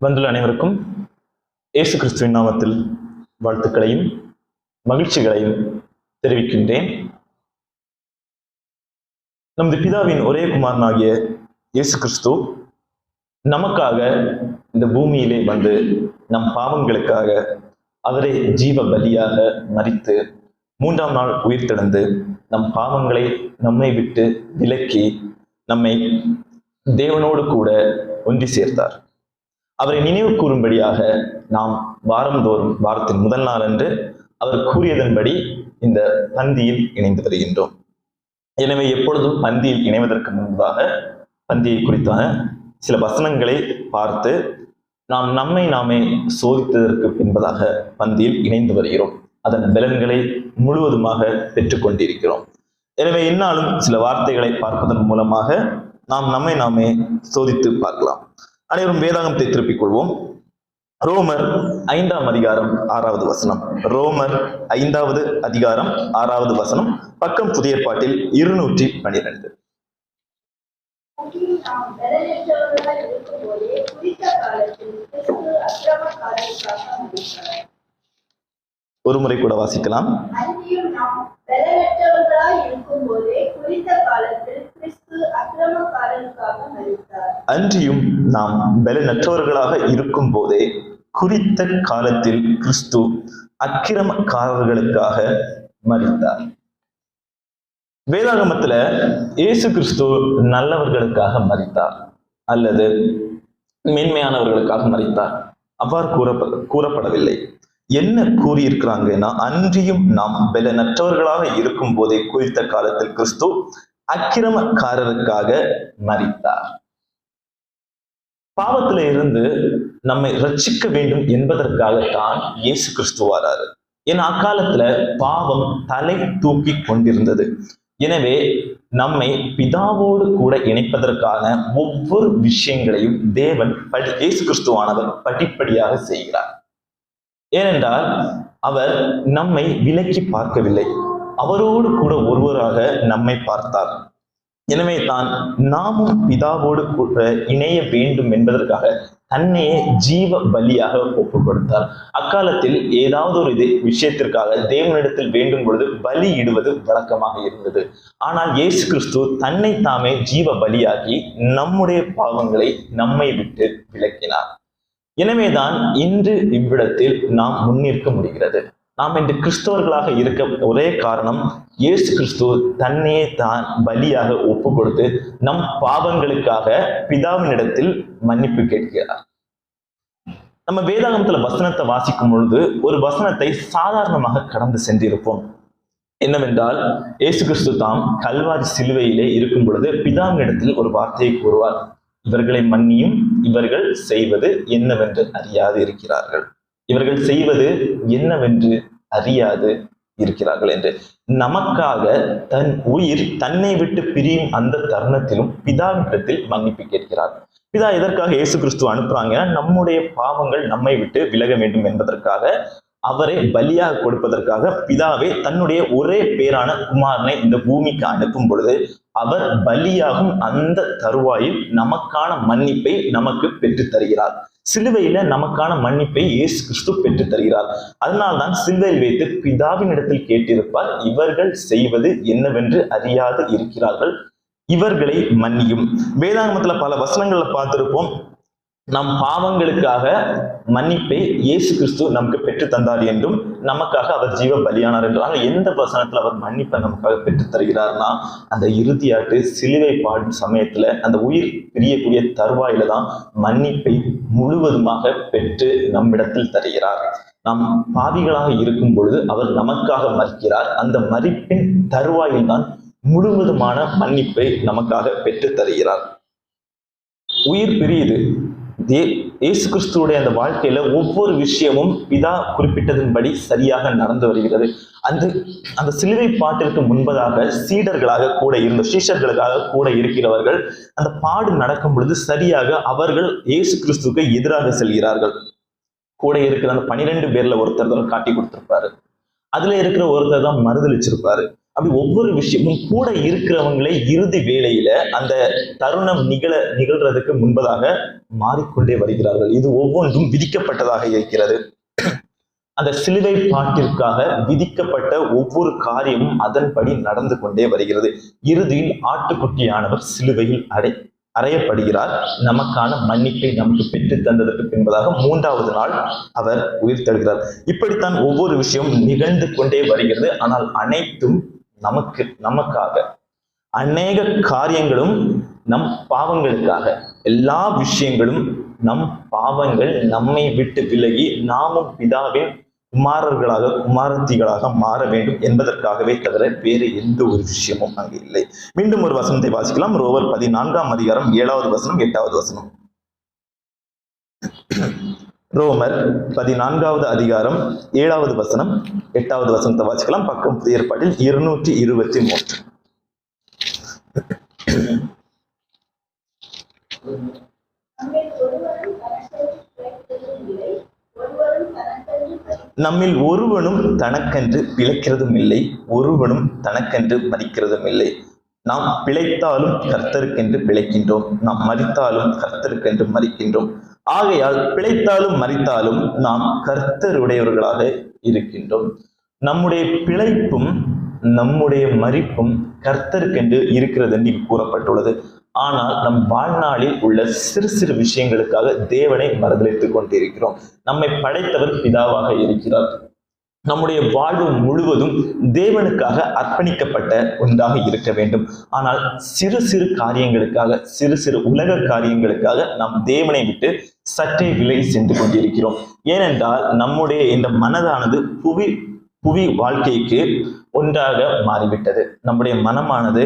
வந்துள்ள அனைவருக்கும் இயேசு கிறிஸ்துவின் நாமத்தில் வாழ்த்துக்களையும் மகிழ்ச்சிகளையும் தெரிவிக்கின்றேன். நமது பிதாவின் ஒரே குமாரனாகிய இயேசு கிறிஸ்து நமக்காக இந்த பூமியிலே வந்து நம் பாவங்களுக்காக அவரே ஜீவ பலியாக மறித்து மூன்றாம் நாள் உயிர்த்தெழுந்து நம் பாவங்களை நம்மை விட்டு விலக்கி நம்மை தேவனோடு கூட ஒன்றி சேர்த்தார். அவரை நினைவு கூறும்படியாக நாம் வாரந்தோறும் வாரத்தின் முதல் நாள் அன்று அவர் கூறியதன்படி இந்த பந்தியில் இணைந்து வருகின்றோம். எனவே எப்பொழுதும் பந்தியில் இணைவதற்கு முன்பதாக பந்தியை குறித்தான சில வசனங்களை பார்த்து நாம் நம்மை நாமே சோதித்ததற்கு பின்பதாக பந்தியில் இணைந்து வருகிறோம். அதன் பலன்களை முழுவதுமாக பெற்றுக்கொண்டிருக்கிறோம். எனவே என்னாலும் சில வார்த்தைகளை பார்ப்பதன் மூலமாக நாம் நம்மை நாமே சோதித்து பார்க்கலாம். அனைவரும் வேதாகமத்தை திருப்பிக் கொள்வோம். ரோமர் ஐந்தாம் அதிகாரம் ஆறாவது வசனம். ரோமர் ஐந்தாவது அதிகாரம் ஆறாவது வசனம். பக்கம் புதிய பாட்டில் இருநூற்றி பனிரெண்டு. இருக்கும்போதே குறித்த காலத்தில் ஒரு முறை கூட வாசிக்கலாம். அன்றியும் நாம் பலனற்றவர்களாக இருக்கும் போதே குறித்த காலத்தில் கிறிஸ்து அக்கிரமக்காரர்களுக்காக மரித்தார் வேதாகமத்துல இயேசு கிறிஸ்து நல்லவர்களுக்காக மரித்தார் அல்லது மேன்மையானவர்களுக்காக மரித்தார் அவ்வாறு கூறப்ப கூறப்படவில்லை. என்ன கூறியிருக்கிறாங்கன்னா அன்றியும் நாம் பலனற்றவர்களாக இருக்கும் போதே குறித்த காலத்தில் கிறிஸ்து அக்கிரமக்காரருக்காக மறித்தார் பாவத்தில இருந்து நம்மை ரட்சிக்க வேண்டும் என்பதற்காகத்தான் இயேசு கிறிஸ்து வராரு. ஏன்னா அக்காலத்துல பாவம் தலை தூக்கி கொண்டிருந்தது. எனவே நம்மை பிதாவோடு கூட இணைப்பதற்கான ஒவ்வொரு விஷயங்களையும் தேவன் படி இயேசு கிறிஸ்துவானவர் படிப்படியாக செய்கிறார். ஏனென்றால் அவர் நம்மை விலக்கி பார்க்கவில்லை. அவரோடு கூட ஒருவராக நம்மை பார்த்தார். எனவே தான் நாமும் பிதாவோடு கூட இணைய வேண்டும் என்பதற்காக தன்னையே ஜீவ பலியாக ஒப்பு கொடுத்தார் அக்காலத்தில் ஏதாவது ஒரு இது விஷயத்திற்காக தேவனிடத்தில் வேண்டும் பொழுது பலி இடுவது வழக்கமாக இருந்தது. ஆனால் இயேசு கிறிஸ்து தன்னை தாமே ஜீவ பலியாகி நம்முடைய பாவங்களை நம்மை விட்டு விளக்கினார் எனவேதான் இன்று இவ்விடத்தில் நாம் முன்னிற்க முடிகிறது. நாம் இன்று கிறிஸ்தவர்களாக இருக்க ஒரே காரணம் இயேசு கிறிஸ்து தன்னையே தான் பலியாக ஒப்பு கொடுத்து நம் பாவங்களுக்காக பிதாவினிடத்தில் மன்னிப்பு கேட்கிறார். நம்ம வேதாகமத்துல வசனத்தை வாசிக்கும் பொழுது ஒரு வசனத்தை சாதாரணமாக கடந்து சென்றிருப்போம். என்னவென்றால் இயேசு கிறிஸ்து தாம் கல்வாரி சிலுவையிலே இருக்கும் பொழுது பிதாவினிடத்தில் ஒரு வார்த்தையை கூறுவார். இவர்களை மன்னியும் இவர்கள் செய்வது என்னவென்று அறியாது இருக்கிறார்கள். இவர்கள் செய்வது என்னவென்று அறியாது இருக்கிறார்கள் என்று. நமக்காக தன் உயிர் தன்னை விட்டு பிரியும் அந்த தருணத்திலும் பிதாவிடத்தில் மன்னிப்பு கேட்கிறார். பிதா எதற்காக இயேசு கிறிஸ்துவ அனுப்புறாங்க நம்முடைய பாவங்கள் நம்மை விட்டு விலக வேண்டும் என்பதற்காக அவரை பலியாக கொடுப்பதற்காக பிதாவே தன்னுடைய ஒரே பேரான குமாரனை இந்த பூமிக்கு அனுப்பும் பொழுது அவர் பலியாகும் அந்த தருவாயில் நமக்கான மன்னிப்பை நமக்கு பெற்று தருகிறார். சிலுவையில நமக்கான மன்னிப்பை இயேசு கிறிஸ்து பெற்று தருகிறார். அதனால்தான் சிலுவையில் வைத்து பிதாவின் இடத்தில் கேட்டிருப்பார் இவர்கள் செய்வது என்னவென்று அறியாது இருக்கிறார்கள். இவர்களை மன்னியும். வேதாகமத்துல பல வசனங்கள்ல பார்த்திருப்போம். நம் பாவங்களுக்காக மன்னிப்பை இயேசு கிறிஸ்து நமக்கு பெற்று தந்தார் என்றும் நமக்காக அவர் ஜீவ பலியானார் என்றும். ஆனால் எந்த வசனத்துல அவர் மன்னிப்பை நமக்காக பெற்று தருகிறார்னா அந்த இறுதியாட்டு சிலுவை பாடும் சமயத்துல அந்த உயிர் பிரியக்கூடிய தருவாயில தான் மன்னிப்பை முழுவதுமாக பெற்று நம்மிடத்தில் தருகிறார். நாம் பாவிகளாக இருக்கும் பொழுது அவர் நமக்காக மறிக்கிறார். அந்த மறிப்பின் தருவாயில் தான் முழுவதுமான மன்னிப்பை நமக்காக பெற்று தருகிறார் உயிர் பிரியுது. இயேசு கிறிஸ்துவோடைய அந்த வாழ்க்கையில ஒவ்வொரு விஷயமும் பிதா குறிப்பிட்டதன்படி சரியாக நடந்து வருகிறது. அந்த அந்த சிலுவை பாட்டிற்கு முன்பதாக சீடர்களாக கூட இருந்த சீஷர்களுக்காக கூட இருக்கிறவர்கள் அந்த பாடு நடக்கும் பொழுது சரியாக அவர்கள் இயேசு கிறிஸ்துவுக்கு எதிராக செல்கிறார்கள். கூட இருக்கிற அந்த பனிரெண்டு பேர்ல ஒருத்தர் தான் காட்டி கொடுத்திருப்பாரு. அதுல இருக்கிற ஒருத்தர் தான் மறுதளிச்சிருப்பாரு அப்படி ஒவ்வொரு விஷயமும் கூட இருக்கிறவங்களே இறுதி வேளையில அந்த தருணம் நிகழ நிகழ்றதுக்கு முன்பதாக மாறிக்கொண்டே வருகிறார்கள். இது ஒவ்வொன்றும் விதிக்கப்பட்டதாக இருக்கிறது. அந்த சிலுவை பாட்டிற்காக விதிக்கப்பட்ட ஒவ்வொரு காரியமும் அதன்படி நடந்து கொண்டே வருகிறது. இறுதியில் ஆட்டுக்குட்டியானவர் சிலுவையில் அடை அறையப்படுகிறார். நமக்கான மன்னிப்பை நமக்கு பெற்று தந்ததற்கு பின்பதாக மூன்றாவது நாள் அவர் உயிர் தருகிறார் இப்படித்தான் ஒவ்வொரு விஷயம் நிகழ்ந்து கொண்டே வருகிறது. ஆனால் அனைத்தும் நமக்கு நமக்காக. அநேக காரியங்களும் நம் பாவங்களுக்காக. எல்லா விஷயங்களும் நம் பாவங்கள் நம்மை விட்டு விலகி நாமும் பிதாவின் குமாரர்களாக குமாரத்திகளாக மாற வேண்டும் என்பதற்காகவே தவிர வேறு எந்த ஒரு விஷயமும் அங்கு இல்லை. மீண்டும் ஒரு வசனத்தை வாசிக்கலாம். ரோவர் பதினான்காம் அதிகாரம் ஏழாவது வசனம் எட்டாவது வசனம். ரோமர் பதினான்காவது அதிகாரம் ஏழாவது வசனம் எட்டாவது வசனத்தை வாசிக்கலாம். பக்கம் புதிய ஏற்பாட்டில் இருநூற்றி இருபத்தி மூன்று. நம்மில் ஒருவனும் தனக்கென்று பிழைக்கிறதும் இல்லை ஒருவனும் தனக்கென்று மரித்ததும் இல்லை மதிக்கிறதும் இல்லை. நாம் பிழைத்தாலும் கர்த்தருக்கென்று பிழைக்கின்றோம். நாம் மறித்தாலும் கர்த்தருக்கென்று மறிக்கின்றோம் ஆகையால் பிழைத்தாலும் மறித்தாலும் நாம் கர்த்தருடையவர்களாக இருக்கின்றோம். நம்முடைய பிழைப்பும் நம்முடைய மறிப்பும் கர்த்தருக்கென்று இருக்கிறது என்று கூறப்பட்டுள்ளது. ஆனால் நம் வாழ்நாளில் உள்ள சிறு சிறு விஷயங்களுக்காக தேவனை மறுதளித்துக் கொண்டிருக்கிறோம். நம்மை படைத்தவர் பிதாவாக இருக்கிறார். நம்முடைய வாழ்வு முழுவதும் தேவனுக்காக அர்ப்பணிக்கப்பட்ட ஒன்றாக இருக்க வேண்டும். ஆனால் சிறு சிறு காரியங்களுக்காக சிறு சிறு உலக காரியங்களுக்காக நாம் தேவனை விட்டு சற்றே விலை சென்று கொண்டிருக்கிறோம். ஏனென்றால் நம்முடைய இந்த மனதானது புவி புவி வாழ்க்கைக்கு ஒன்றாக மாறிவிட்டது. நம்முடைய மனமானது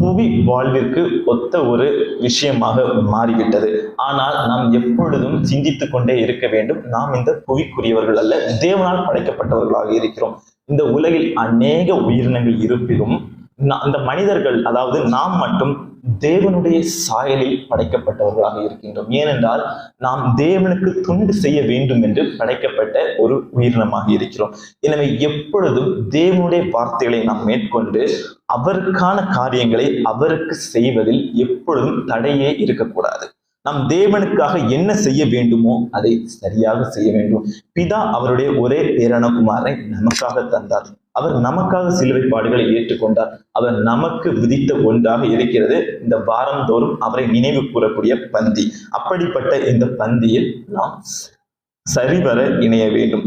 புவி வாழ்விற்கு ஒத்த ஒரு விஷயமாக மாறிவிட்டது. ஆனால் நாம் எப்பொழுதும் சிந்தித்து கொண்டே இருக்க வேண்டும். நாம் இந்த புவிக்குரியவர்கள் அல்ல தேவனால் படைக்கப்பட்டவர்களாக இருக்கிறோம். இந்த உலகில் அநேக உயிரினங்கள் இருப்பினும் அந்த மனிதர்கள் அதாவது நாம் மட்டும் தேவனுடைய சாயலில் படைக்கப்பட்டவர்களாக இருக்கின்றோம். ஏனென்றால் நாம் தேவனுக்கு துண்டு செய்ய வேண்டும் என்று படைக்கப்பட்ட ஒரு உயிரினமாக இருக்கிறோம். எனவே எப்பொழுதும் தேவனுடைய வார்த்தைகளை நாம் மேற்கொண்டு அவருக்கான காரியங்களை அவருக்கு செய்வதில் எப்பொழுதும் தடையே இருக்கக்கூடாது. நாம் தேவனுக்காக என்ன செய்ய வேண்டுமோ அதை சரியாக செய்ய வேண்டும். பிதா அவருடைய ஒரே பேரணகுமாரை நமக்காக தந்தார். அவர் நமக்காக சிலுவை பாடுகளை ஏற்றுக்கொண்டார். அவர் நமக்கு விதித்த ஒன்றாக இருக்கிறது. இந்த வாரந்தோறும் அவரை நினைவு கூறக்கூடிய பந்தி. அப்படிப்பட்ட இந்த பந்தியில் நாம் சரிவர இணைய வேண்டும்.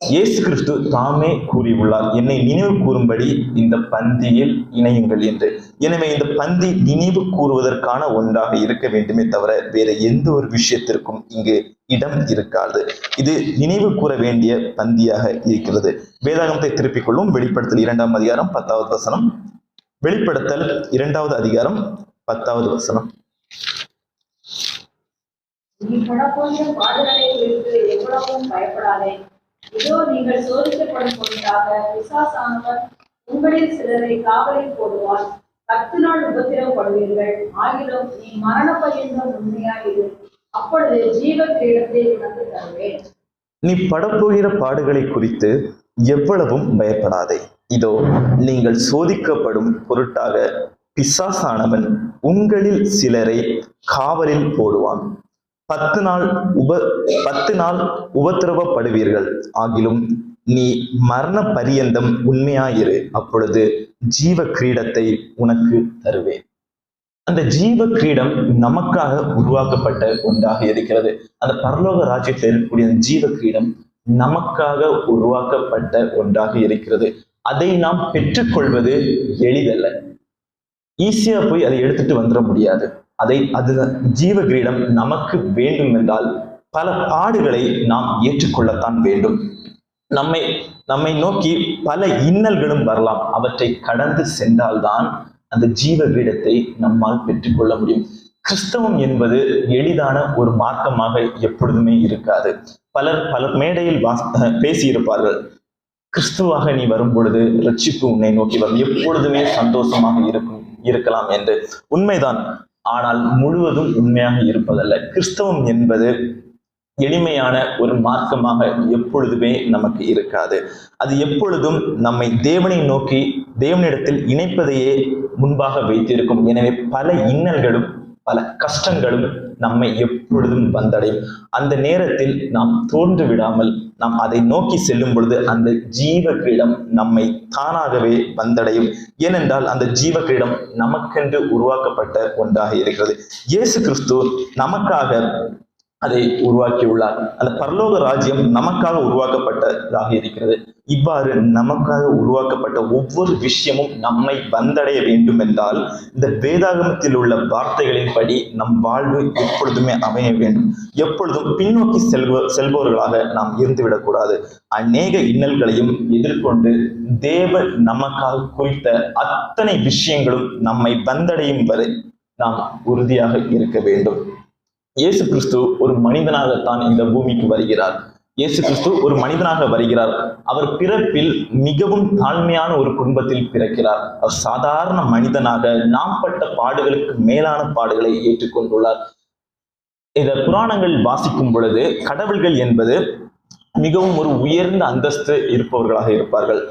இயேசு கிறிஸ்து தாமே கூறியுள்ளார். என்னை நினைவு கூறும்படி இந்த பந்தியில் இணையுங்கள் என்று. எனவே இந்த பந்தி நினைவு கூறுவதற்கான ஒன்றாக இருக்க வேண்டுமே தவிர வேற எந்த ஒரு விஷயத்திற்கும் இங்கு இடம் இருக்காது. இது நினைவு கூற வேண்டிய பந்தியாக இருக்கிறது. வேதாகமத்தை திருப்பிக் கொள்ளும் வெளிப்படுத்தல் இரண்டாம் அதிகாரம் பத்தாவது வசனம். வெளிப்படுத்தல் இரண்டாவது அதிகாரம் பத்தாவது வசனம். நீ பயப்படாதே. இதோ நீங்கள் சோதிக்கப்படும் பொருட்டாக விசாசானவர் உங்களில் சிலரை காவலில் போடுவான் பத்து நாள் உபத்திரப்படுவீர்கள் ஆகிலும் நீ மரண பரியந்தம் உண்மையாயிரு. அப்பொழுது ஜீவ கிரீடத்தை உனக்கு தருவேன். நீ படப்போகிற பாடுகளை குறித்து எவ்வளவும் பயப்படாதே. இதோ நீங்கள் சோதிக்கப்படும் பொருட்டாக பிசாசானவன் உங்களில் சிலரை காவலில் போடுவான். பத்து நாள் உப பத்து நாள் உபத்திரவப்படுவீர்கள். ஆகிலும் நீ மரண பரியந்தம் உண்மையாயிரு. அப்பொழுது ஜீவ கிரீடத்தை உனக்கு தருவேன். அந்த ஜீவ கிரீடம் நமக்காக உருவாக்கப்பட்ட ஒன்றாக இருக்கிறது. அந்த பரலோக ராஜ்யத்தில் இருக்கக்கூடிய அந்த ஜீவ கிரீடம் நமக்காக உருவாக்கப்பட்ட ஒன்றாக இருக்கிறது. அதை நாம் பெற்றுக்கொள்வது எளிதல்ல. ஈஸியா போய் அதை எடுத்துட்டு வந்துட முடியாது. அதை அது ஜீவ கிரீடம் நமக்கு வேண்டும் என்றால் பல பாடுகளை நாம் ஏற்றுக்கொள்ளத்தான் வேண்டும். நம்மை நம்மை நோக்கி பல இன்னல்களும் வரலாம். அவற்றை கடந்து சென்றால்தான் அந்த ஜீவ கிரீடத்தை நம்மால் பெற்றுக்கொள்ள முடியும். கிறிஸ்தவம் என்பது எளிதான ஒரு மார்க்கமாக எப்பொழுதுமே இருக்காது. பலர் பல மேடையில் வாஸ்- பேசியிருப்பார்கள். கிறிஸ்துவாக நீ வரும் பொழுது ரட்சிப்பு உன்னை நோக்கி வரும். எப்பொழுதுமே சந்தோஷமாக இருக்கும் இருக்கலாம் என்று. உண்மைதான். ஆனால் முழுவதும் உண்மையாக இருப்பதல்ல. கிறிஸ்தவம் என்பது எளிமையான ஒரு மார்க்கமாக எப்பொழுதுமே நமக்கு இருக்காது. அது எப்பொழுதும் நம்மை தேவனை நோக்கி தேவனிடத்தில் இணைப்பதையே முன்பாக வைத்திருக்கும். எனவே பல இன்னல்களும் பல கஷ்டங்களும் நம்மை எப்பொழுதும் வந்தடையும். அந்த நேரத்தில் நாம் தோன்று விடாமல் நாம் அதை நோக்கி செல்லும் பொழுது அந்த ஜீவ கிரீடம் நம்மை தானாகவே வந்தடையும். ஏனென்றால் அந்த ஜீவ கிரீடம் நமக்கென்று உருவாக்கப்பட்ட ஒன்றாக இருக்கிறது. இயேசு கிறிஸ்து நமக்காக அதை உருவாக்கியுள்ளார். அந்த பரலோக ராஜ்யம் நமக்காக உருவாக்கப்பட்டதாக இருக்கிறது. இவ்வாறு நமக்காக உருவாக்கப்பட்ட ஒவ்வொரு விஷயமும் நம்மை வந்தடைய வேண்டும் என்றால் இந்த வேதாகமத்தில் உள்ள வார்த்தைகளின்படி நம் வாழ்வு எப்பொழுதுமே அமைய வேண்டும். எப்பொழுதும் பின்னோக்கி செல்வ செல்பவர்களாக நாம் இருந்துவிடக்கூடாது. அநேக இன்னல்களையும் எதிர்கொண்டு தேவ நமக்காக குறித்த அத்தனை விஷயங்களும் நம்மை வந்தடையும் வரை நாம் உறுதியாக இருக்க வேண்டும். இயேசு கிறிஸ்து ஒரு மனிதனாகத்தான் இந்த பூமிக்கு வருகிறார். இயேசு கிறிஸ்து ஒரு மனிதனாக வருகிறார். அவர் பிறப்பில் மிகவும் தாழ்மையான ஒரு குடும்பத்தில் பிறக்கிறார். அவர் சாதாரண மனிதனாக நாம் பட்ட பாடுகளுக்கு மேலான பாடுகளை ஏற்றுக்கொண்டுள்ளார். இத புராணங்கள் வாசிக்கும் பொழுது கடவுள்கள் என்பது மிகவும் ஒரு உயர்ந்த அந்தஸ்து இருப்பவர்களாக இருப்பார்கள்.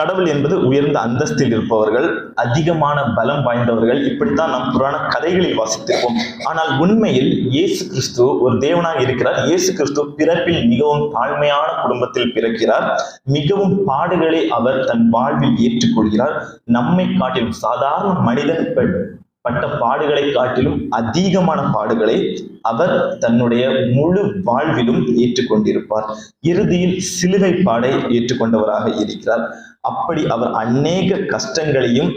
கடவுள் என்பது உயர்ந்த அந்தஸ்தில் இருப்பவர்கள் அதிகமான பலம் வாய்ந்தவர்கள். இப்படித்தான் நாம் புராண கதைகளில் வாசித்திருப்போம். ஆனால் உண்மையில் இயேசு கிறிஸ்து ஒரு தேவனாக இருக்கிறார். இயேசு கிறிஸ்து பிறப்பில் மிகவும் தாழ்மையான குடும்பத்தில் பிறக்கிறார். மிகவும் பாடுகளை அவர் தன் வாழ்வில் ஏற்றுக்கொள்கிறார். நம்மை காட்டிலும் சாதாரண மனிதன் பட்ட பாடுகளை காட்டிலும் அதிகமான பாடுகளை அவர் தன்னுடைய முழு வாழ்விலும் ஏற்றுக்கொண்டிருப்பார். இறுதியில் சிலுவை பாடை ஏற்றுக்கொண்டவராக இருக்கிறார். அப்படி அவர் அநேக கஷ்டங்களையும்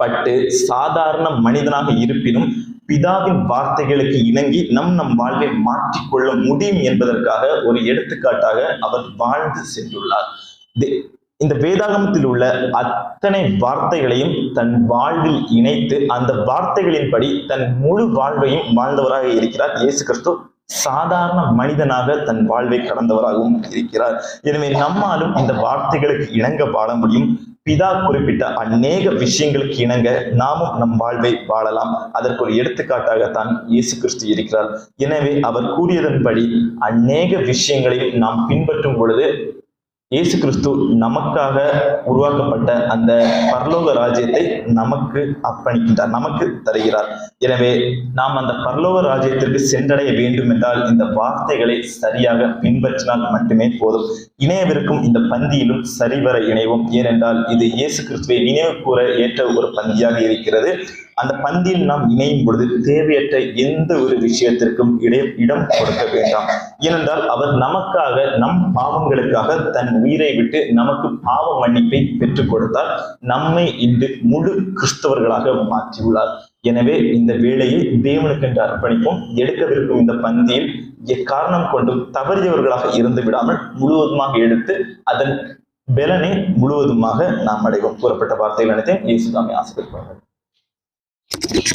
பட்டு சாதாரண மனிதனாக இருப்பினும் பிதாவின் வார்த்தைகளுக்கு இணங்கி நம் நம் வாழ்வை மாற்றிக்கொள்ள முடியும் என்பதற்காக ஒரு எடுத்துக்காட்டாக அவர் வாழ்ந்து சென்றுள்ளார். இந்த வேதாகமத்தில் உள்ள அத்தனை வார்த்தைகளையும் தன் வாழ்வில் இணைத்து அந்த வார்த்தைகளின்படி தன் முழு வாழ்வையும் வாழ்ந்தவராக இருக்கிறார் இயேசு கிறிஸ்து. சாதாரண மனிதனாக தன் வாழ்வை கடந்தவராகவும் இருக்கிறார். எனவே நம்மாலும் இந்த வார்த்தைகளுக்கு இணங்க வாழ முடியும். பிதா குறிப்பிட்ட அநேக விஷயங்களுக்கு இணங்க நாமும் நம் வாழ்வை வாழலாம். அதற்கு ஒரு எடுத்துக்காட்டாகத்தான் இயேசு கிறிஸ்து இருக்கிறார். எனவே அவர் கூறியதன்படி அநேக விஷயங்களையும் நாம் பின்பற்றும் பொழுது இயேசு கிறிஸ்து நமக்காக உருவாக்கப்பட்ட அந்த பரலோக ராஜ்யத்தை நமக்கு அர்ப்பணிக்கின்றார் நமக்கு தருகிறார். எனவே நாம் அந்த பரலோக ராஜ்யத்திற்கு சென்றடைய வேண்டும் என்றால் இந்த வார்த்தைகளை சரியாக பின்பற்றினால் மட்டுமே போதும். இணையவிருக்கும் இந்த பந்தியிலும் சரிவர இணைவோம். ஏனென்றால் இது இயேசு கிறிஸ்துவை நினைவு கூற ஏற்ற ஒரு பந்தியாக இருக்கிறது. அந்த பந்தியில் நாம் இணையும் பொழுது தேவையற்ற எந்த ஒரு விஷயத்திற்கும் இடை இடம் கொடுக்க வேண்டாம். ஏனென்றால் அவர் நமக்காக நம் பாவங்களுக்காக தன் உயிரை விட்டு நமக்கு பாவ மன்னிப்பை பெற்றுக் கொடுத்தார். நம்மை இன்று முழு கிறிஸ்தவர்களாக மாற்றியுள்ளார். எனவே இந்த வேலையை தேவனுக்கென்று அர்ப்பணிப்போம். எடுக்கவிருக்கும் இந்த பந்தியில் எக்காரணம் கொண்டும் தவறியவர்களாக இருந்து விடாமல் முழுவதுமாக எடுத்து அதன் பலனை முழுவதுமாக நாம் அடைவோம். கூறப்பட்ட வார்த்தைகள் அனைத்தையும் இயேசுதாமே üç